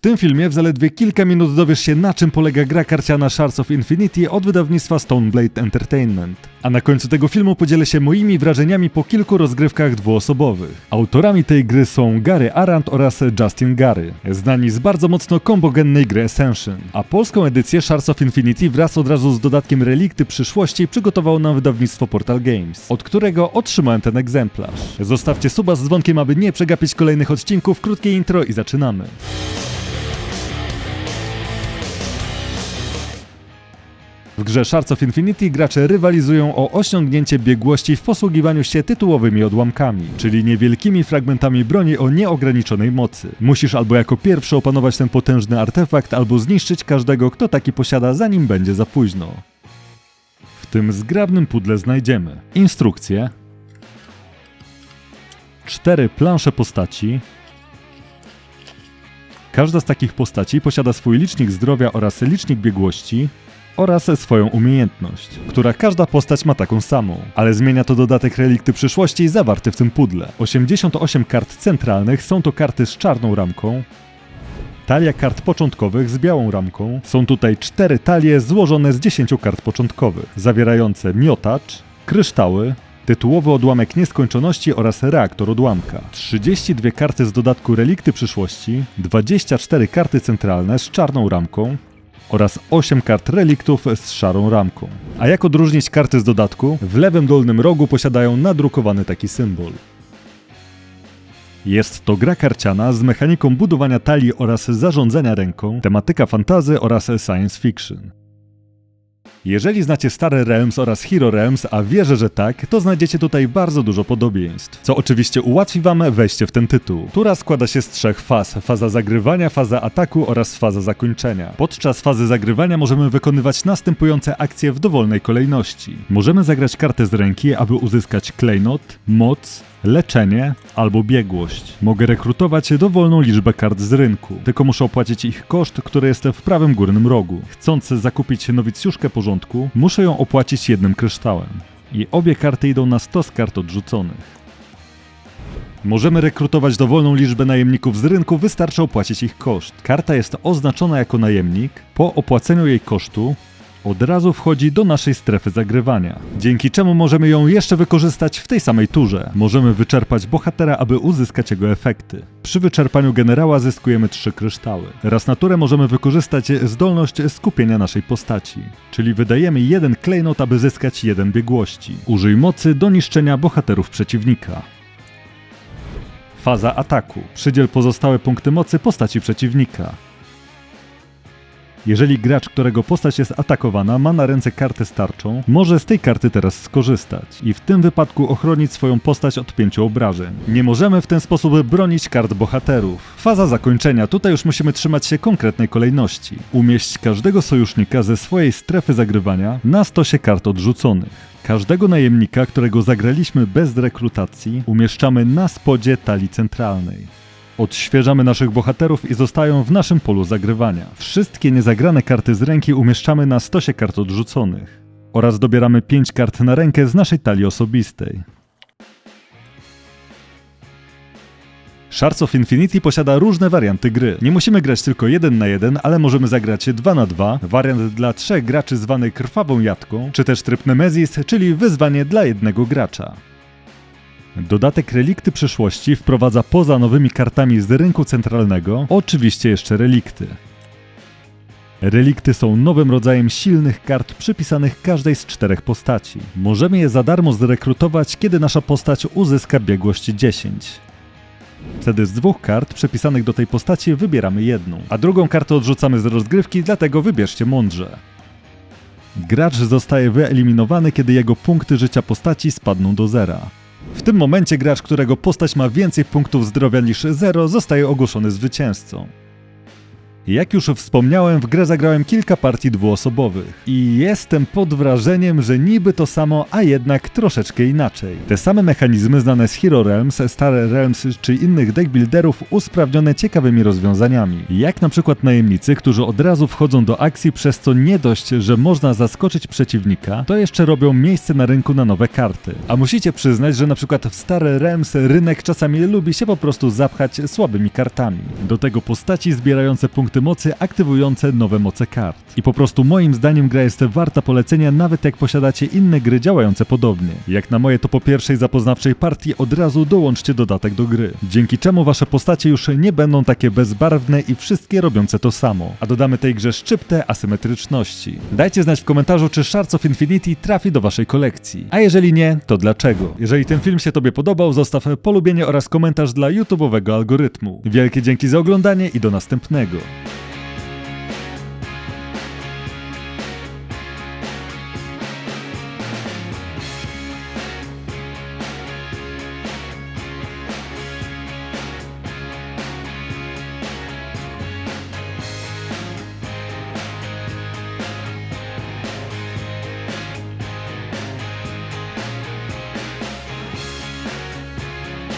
W tym filmie w zaledwie kilka minut dowiesz się na czym polega gra karciana Shards of Infinity od wydawnictwa Stoneblade Entertainment. A na końcu tego filmu podzielę się moimi wrażeniami po kilku rozgrywkach dwuosobowych. Autorami tej gry są Gary Arant oraz Justin Gary, znani z bardzo mocno kombogennej gry Ascension. A polską edycję Shards of Infinity wraz od razu z dodatkiem Relikty przyszłości przygotowało nam wydawnictwo Portal Games, od którego otrzymałem ten egzemplarz. Zostawcie suba z dzwonkiem, aby nie przegapić kolejnych odcinków, krótkie intro i zaczynamy. W grze Shards of Infinity gracze rywalizują o osiągnięcie biegłości w posługiwaniu się tytułowymi odłamkami, czyli niewielkimi fragmentami broni o nieograniczonej mocy. Musisz albo jako pierwszy opanować ten potężny artefakt, albo zniszczyć każdego, kto taki posiada, zanim będzie za późno. W tym zgrabnym pudle znajdziemy instrukcję, cztery plansze postaci, Każda z takich postaci posiada swój licznik zdrowia oraz licznik biegłości oraz swoją umiejętność, która każda postać ma taką samą, ale zmienia to dodatek relikty przyszłości zawarty w tym pudle. 88 kart centralnych są to karty z czarną ramką, Talia kart początkowych z białą ramką. Są tutaj cztery talie złożone z 10 kart początkowych, zawierające miotacz, kryształy, tytułowy odłamek nieskończoności oraz reaktor odłamka. 32 karty z dodatku relikty przyszłości, 24 karty centralne z czarną ramką oraz 8 kart reliktów z szarą ramką. A jak odróżnić karty z dodatku? W lewym dolnym rogu posiadają nadrukowany taki symbol. Jest to gra karciana z mechaniką budowania talii oraz zarządzania ręką, tematyka fantazy oraz science fiction. Jeżeli znacie stare Realms oraz Hero Realms, a wierzę, że tak, to znajdziecie tutaj bardzo dużo podobieństw, co oczywiście ułatwi wam wejście w ten tytuł. Tura składa się z trzech faz, faza zagrywania, faza ataku oraz faza zakończenia. Podczas fazy zagrywania możemy wykonywać następujące akcje w dowolnej kolejności. Możemy zagrać kartę z ręki, aby uzyskać klejnot, moc, leczenie albo biegłość. Mogę rekrutować dowolną liczbę kart z rynku, tylko muszę opłacić ich koszt, który jest w prawym górnym rogu. Chcąc zakupić nowicjuszkę porządku, muszę ją opłacić jednym kryształem. I obie karty idą na 100 z kart odrzuconych. Możemy rekrutować dowolną liczbę najemników z rynku, wystarczy opłacić ich koszt. Karta jest oznaczona jako najemnik. Po opłaceniu jej kosztu od razu wchodzi do naszej strefy zagrywania, dzięki czemu możemy ją jeszcze wykorzystać w tej samej turze. Możemy wyczerpać bohatera, aby uzyskać jego efekty. Przy wyczerpaniu generała zyskujemy trzy kryształy. Raz na turę możemy wykorzystać zdolność skupienia naszej postaci, czyli wydajemy jeden klejnot, aby zyskać jeden biegłości. Użyj mocy do niszczenia bohaterów przeciwnika. Faza ataku. Przydziel pozostałe punkty mocy postaci przeciwnika. Jeżeli gracz, którego postać jest atakowana, ma na ręce kartę starczą, może z tej karty teraz skorzystać i w tym wypadku ochronić swoją postać od pięciu obrażeń. Nie możemy w ten sposób bronić kart bohaterów. Faza zakończenia. Tutaj już musimy trzymać się konkretnej kolejności. Umieść każdego sojusznika ze swojej strefy zagrywania na stosie kart odrzuconych. Każdego najemnika, którego zagraliśmy bez rekrutacji, umieszczamy na spodzie talii centralnej. Odświeżamy naszych bohaterów i zostają w naszym polu zagrywania. Wszystkie niezagrane karty z ręki umieszczamy na stosie kart odrzuconych. Oraz dobieramy 5 kart na rękę z naszej talii osobistej. Shards of Infinity posiada różne warianty gry. Nie musimy grać tylko 1 na 1, ale możemy zagrać 2 na 2, wariant dla trzech graczy zwany krwawą jatką, czy też tryb Nemesis, czyli wyzwanie dla jednego gracza. Dodatek Relikty Przyszłości wprowadza poza nowymi kartami z rynku centralnego oczywiście jeszcze relikty. Relikty są nowym rodzajem silnych kart przypisanych każdej z czterech postaci. Możemy je za darmo zrekrutować, kiedy nasza postać uzyska biegłość 10. Wtedy z dwóch kart przypisanych do tej postaci wybieramy jedną, a drugą kartę odrzucamy z rozgrywki, dlatego wybierzcie mądrze. Gracz zostaje wyeliminowany, kiedy jego punkty życia postaci spadną do zera. W tym momencie gracz, którego postać ma więcej punktów zdrowia niż 0, zostaje ogłoszony zwycięzcą. Jak już wspomniałem, w grę zagrałem kilka partii dwuosobowych i jestem pod wrażeniem, że niby to samo, a jednak troszeczkę inaczej. Te same mechanizmy znane z Hero Realms, Star Realms czy innych deckbuilderów usprawnione ciekawymi rozwiązaniami. Jak na przykład najemnicy, którzy od razu wchodzą do akcji, przez co nie dość, że można zaskoczyć przeciwnika, to jeszcze robią miejsce na rynku na nowe karty. A musicie przyznać, że na przykład w Star Realms rynek czasami lubi się po prostu zapchać słabymi kartami. Do tego postaci zbierające punkty mocy, aktywujące nowe moce kart. I po prostu moim zdaniem gra jest warta polecenia nawet jak posiadacie inne gry działające podobnie. Jak na moje to po pierwszej zapoznawczej partii od razu dołączcie dodatek do gry. Dzięki czemu wasze postacie już nie będą takie bezbarwne i wszystkie robiące to samo. A dodamy tej grze szczyptę asymetryczności. Dajcie znać w komentarzu, czy Shards of Infinity trafi do waszej kolekcji. A jeżeli nie, to dlaczego? Jeżeli ten film się tobie podobał, zostaw polubienie oraz komentarz dla YouTube'owego algorytmu. Wielkie dzięki za oglądanie i do następnego.